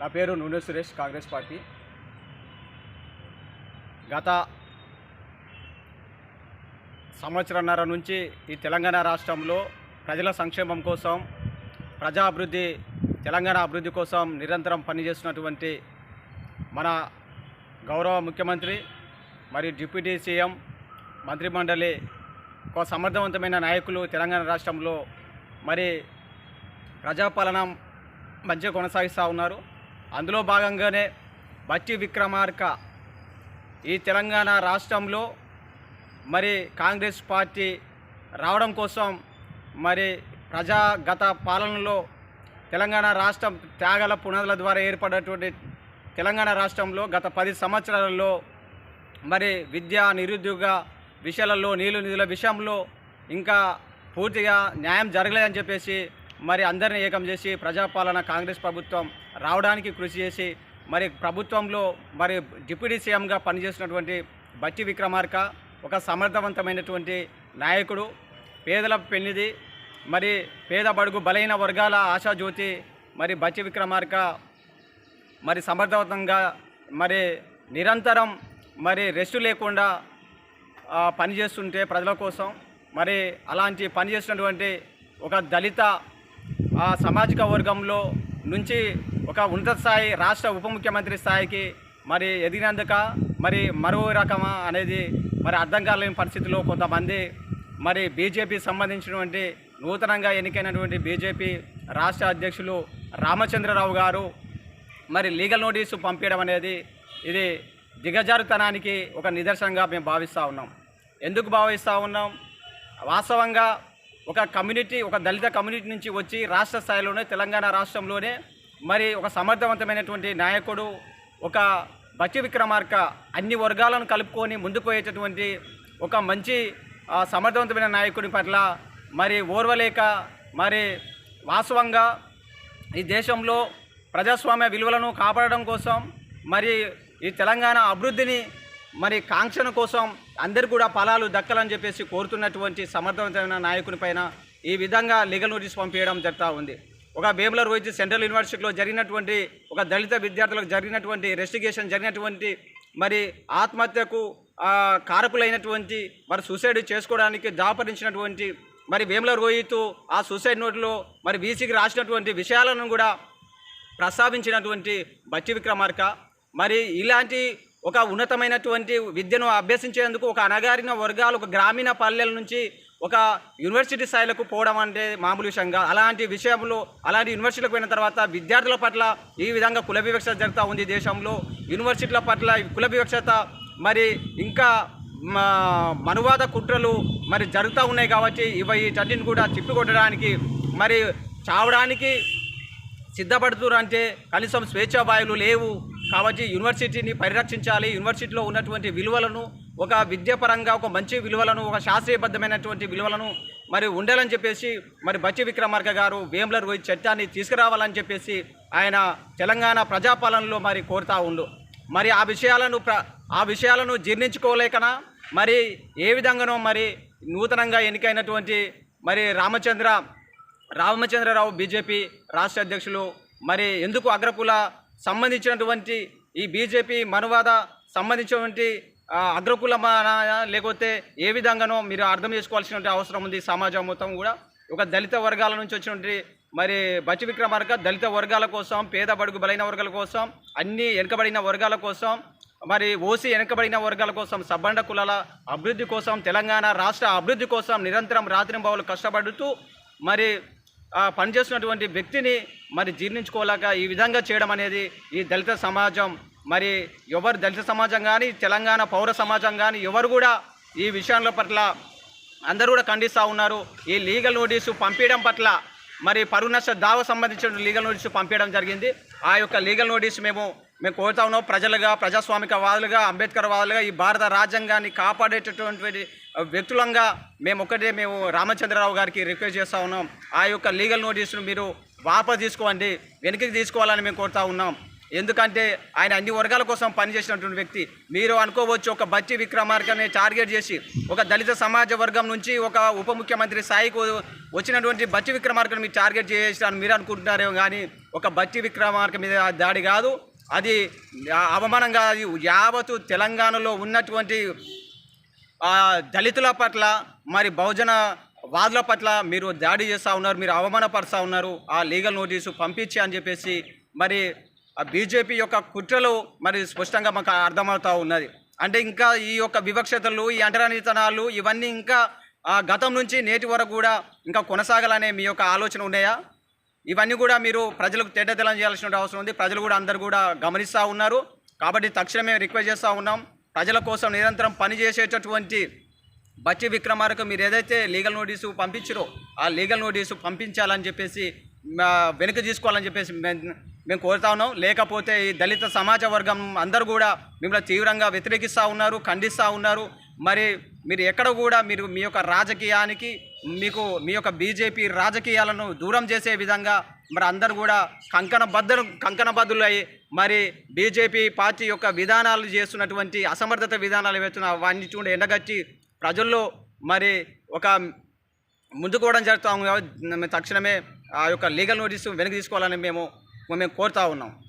నా పేరు నూనె సురేష్ కాంగ్రెస్ పార్టీ. గత సంవత్సరంన్నర నుంచి ఈ తెలంగాణ రాష్ట్రంలో ప్రజల సంక్షేమం కోసం ప్రజా అభివృద్ధి తెలంగాణ అభివృద్ధి కోసం నిరంతరం పనిచేస్తున్నటువంటి మన గౌరవ ముఖ్యమంత్రి మరియు డిప్యూటీ సీఎం మంత్రిమండలి ఒక సమర్థవంతమైన నాయకులు తెలంగాణ రాష్ట్రంలో మరి ప్రజాపాలన మంచిగా కొనసాగిస్తూ ఉన్నారు. అందులో భాగంగానే బచ్చి విక్రమార్క ఈ తెలంగాణ రాష్ట్రంలో మరి కాంగ్రెస్ పార్టీ రావడం కోసం మరి ప్రజాగత పాలనలో తెలంగాణ రాష్ట్రం త్యాగాల పునాదుల ద్వారా ఏర్పడినటువంటి తెలంగాణ రాష్ట్రంలో గత పది సంవత్సరాలలో మరి విద్య నిరుద్యోగ విషయాలలో నీళ్ళు నిధుల విషయంలో ఇంకా పూర్తిగా న్యాయం జరగలేదని చెప్పేసి మరి అందరిని ఏకం చేసి ప్రజాపాలన కాంగ్రెస్ ప్రభుత్వం రావడానికి కృషి చేసి మరి ప్రభుత్వంలో మరి డిప్యూటీ సీఎంగా పనిచేసినటువంటి బట్టి విక్రమార్క ఒక సమర్థవంతమైనటువంటి నాయకుడు పేదల పెన్నిది మరి పేద బడుగు బలైన వర్గాల ఆశాజ్యోతి మరి బట్టి విక్రమార్క మరి సమర్థవంతంగా మరి నిరంతరం మరి రెస్ట్ లేకుండా పనిచేస్తుంటే ప్రజల కోసం మరి అలాంటి పనిచేసినటువంటి ఒక దళిత సామాజిక వర్గంలో నుంచి ఒక ఉన్నత స్థాయి రాష్ట్ర ఉప ముఖ్యమంత్రి స్థాయికి మరి ఎదిగినందుక మరి మరో రకమా అనేది మరి అర్థం కాలేని పరిస్థితిలో కొంతమంది మరి బీజేపీ సంబంధించినటువంటి నూతనంగా ఎన్నికైనటువంటి బీజేపీ రాష్ట్ర అధ్యక్షులు రామచంద్రరావు గారు మరి లీగల్ నోటీసు పంపించడం అనేది ఇది దిగజారుతనానికి ఒక నిదర్శనంగా మేము భావిస్తూ ఉన్నాం. ఎందుకు భావిస్తూ ఉన్నాం? వాస్తవంగా ఒక కమ్యూనిటీ ఒక దళిత కమ్యూనిటీ నుంచి వచ్చి రాష్ట్ర స్థాయిలోనే తెలంగాణ రాష్ట్రంలోనే మరి ఒక సమర్థవంతమైనటువంటి నాయకుడు ఒక బచ్చి విక్రమార్క అన్ని వర్గాలను కలుపుకొని ముందుకు పోయేటటువంటి ఒక మంచి సమర్థవంతమైన నాయకుడి పట్ల మరి ఓర్వలేక మరి వాస్తవంగా ఈ దేశంలో ప్రజాస్వామ్య విలువలను కాపాడడం కోసం మరి ఈ తెలంగాణ అభివృద్ధిని మరి కాంక్షణ కోసం అందరు కూడా ఫలాలు దక్కాలని చెప్పేసి కోరుతున్నటువంటి సమర్థవంతమైన నాయకునిపైన ఈ విధంగా లీగల్ నోటీస్ పంపించడం జరుగుతూ ఉంది. ఒక వేముల రోహిత్ సెంట్రల్ యూనివర్సిటీలో జరిగినటువంటి ఒక దళిత విద్యార్థులకు జరిగినటువంటి రెస్టిగేషన్ జరిగినటువంటి మరి ఆత్మహత్యకు కారకులైనటువంటి మరి సూసైడ్ చేసుకోవడానికి దాపరించినటువంటి మరి వేముల రోహిత్ ఆ సూసైడ్ నోట్లో మరి బీసీకి రాసినటువంటి విషయాలను కూడా ప్రస్తావించినటువంటి బచ్చి విక్రమార్క. మరి ఇలాంటి ఒక ఉన్నతమైనటువంటి విద్యను అభ్యసించేందుకు ఒక అనగారిన వర్గాలు ఒక గ్రామీణ పల్లెల నుంచి ఒక యూనివర్సిటీ స్థాయిలకు పోవడం అంటే మామూలు విషయంగా అలాంటి విషయంలో అలాంటి యూనివర్సిటీలకు పోయిన తర్వాత విద్యార్థుల పట్ల ఈ విధంగా కుల వివక్షత జరుగుతూ ఉంది దేశంలో. యూనివర్సిటీల పట్ల కుల వివక్షత మరి ఇంకా మా- మనువాద కుట్రలు మరి జరుగుతూ ఉన్నాయి కాబట్టి ఇవి వీటన్నిటిని కూడా తిప్పికొట్టడానికి మరి చావడానికి సిద్ధపడుతురంటే కనీసం స్వేచ్ఛా వాయువులు లేవు. కాబట్టి యూనివర్సిటీని పరిరక్షించాలి. యూనివర్సిటీలో ఉన్నటువంటి విలువలను ఒక విద్యాపరంగా ఒక మంచి విలువలను ఒక శాస్త్రీయబద్ధమైనటువంటి విలువలను మరి ఉండాలని చెప్పేసి మరి బచ్చి విక్రమార్క గారు వేముల రోహిత్ చట్టాన్ని తీసుకురావాలని చెప్పేసి ఆయన తెలంగాణ ప్రజాపాలనలో మరి కోరుతా ఉండు. మరి ఆ విషయాలను ప్ర ఆ విషయాలను జీర్ణించుకోలేకనా? మరి ఏ విధంగానో మరి నూతనంగా ఎన్నికైనటువంటి మరి రామచంద్ర రామచంద్రరావు బీజేపీ రాష్ట్ర అధ్యక్షులు మరి ఎందుకు అగ్రకుల సంబంధించినటువంటి ఈ బీజేపీ మనువాద సంబంధించినటువంటి ఆ, అగ్రకుల లేకపోతే ఏ విధంగానో మీరు అర్థం చేసుకోవాల్సినటువంటి అవసరం ఉంది సమాజం మొత్తం కూడా. ఒక దళిత వర్గాల నుంచి వచ్చినటువంటి మరి బచ్చి విక్రమార్క దళిత వర్గాల కోసం పేద బడుగు బలైన వర్గాల కోసం అన్ని వెనుకబడిన వర్గాల కోసం మరి ఓసీ వెనుకబడిన వర్గాల కోసం సబ్బండ కులాల అభివృద్ధి కోసం తెలంగాణ రాష్ట్ర అభివృద్ధి కోసం నిరంతరం రాత్రింబావులు కష్టపడుతూ మరి పనిచేస్తున్నటువంటి వ్యక్తిని మరి జీర్ణించుకోలేక ఈ విధంగా చేయడం అనేది ఈ దళిత సమాజం మరి ఎవరు దళిత సమాజం కానీ తెలంగాణ పౌర సమాజం కానీ ఎవరు కూడా ఈ విషయాల పట్ల అందరూ కూడా ఖండిస్తూ ఉన్నారు. ఈ లీగల్ నోటీసు పంపించడం పట్ల మరి పరువు నష్ట దావ సంబంధించిన లీగల్ నోటీసు పంపించడం జరిగింది. ఆ యొక్క లీగల్ నోటీసు మేము మేము కోరుతా ఉన్నాం. ప్రజలుగా ప్రజాస్వామిక వాదులుగా అంబేద్కర్ వాదులుగా ఈ భారత రాజ్యాంగాన్ని కాపాడేటటువంటి వ్యక్తులంగా మేము ఒకటే మేము రామచంద్రరావు గారికి రిక్వెస్ట్ చేస్తూ ఉన్నాం. ఆ యొక్క లీగల్ నోటీసును మీరు వాపసు తీసుకోండి వెనక్కి తీసుకోవాలని మేము కోరుతా ఉన్నాం. ఎందుకంటే ఆయన అన్ని వర్గాల కోసం పనిచేసినటువంటి వ్యక్తి. మీరు అనుకోవచ్చు ఒక బచ్చి విక్రమార్కని టార్గెట్ చేసి ఒక దళిత సమాజ వర్గం నుంచి ఒక ఉప ముఖ్యమంత్రి స్థాయికి వచ్చినటువంటి బచ్చి విక్రమార్కను మీరు టార్గెట్ చేసినారని మీరు అనుకుంటున్నారేమో కానీ ఒక బచ్చి విక్రమార్క మీద దాడి కాదు. అది అవమానంగా అది యావత్తు తెలంగాణలో ఉన్నటువంటి దళితుల పట్ల మరి బహుజన వాదుల పట్ల మీరు దాడి చేస్తూ ఉన్నారు మీరు అవమానపరుస్తూ ఉన్నారు ఆ లీగల్ నోటీసు పంపించి అని చెప్పేసి మరి ఆ బీజేపీ యొక్క కుట్రలు మరి స్పష్టంగా మాకు అర్థమవుతూ ఉన్నది. అంటే ఇంకా ఈ యొక్క వివక్షతలు ఈ అంటరానితనాలు ఇవన్నీ ఇంకా ఆ, గతం నుంచి నేటి వరకు కూడా ఇంకా కొనసాగాలనే మీ యొక్క ఆలోచన ఉన్నాయా? ఇవన్నీ కూడా మీరు ప్రజలకు తేటతెల్లం చేయాల్సిన అవసరం ఉంది. ప్రజలు కూడా అందరు కూడా గమనిస్తూ ఉన్నారు. కాబట్టి తక్షణమే రిక్వెస్ట్ చేస్తూ ఉన్నాం. ప్రజల కోసం నిరంతరం పనిచేసేటటువంటి బచ్చి విక్రమార్కు మీరు ఏదైతే లీగల్ నోటీసు పంపించారో ఆ లీగల్ నోటీసు పంపించాలని చెప్పేసి మా వెనుక తీసుకోవాలని చెప్పేసి మేము కోరుతా ఉన్నాం. లేకపోతే ఈ దళిత సమాజ వర్గం అందరూ కూడా మిమ్మల్ని తీవ్రంగా వ్యతిరేకిస్తూ ఉన్నారు ఖండిస్తూ ఉన్నారు. మరి మీరు ఎక్కడ కూడా మీరు మీ యొక్క రాజకీయానికి మీకు మీ యొక్క బీజేపీ రాజకీయాలను దూరం చేసే విధంగా మరి అందరు కూడా కంకణ బద్దలు కంకణ మరి బీజేపీ పార్టీ యొక్క విధానాలు చేస్తున్నటువంటి అసమర్థత విధానాలు వేస్తున్న వాటిని చూడ ఎండగట్టి ప్రజల్లో మరి ఒక ముందుకోవడం జరుగుతాము తక్షణమే ఆ యొక్క లీగల్ నోటీసు వెనక్కి తీసుకోవాలని మేము మేము కోరుతా ఉన్నాం.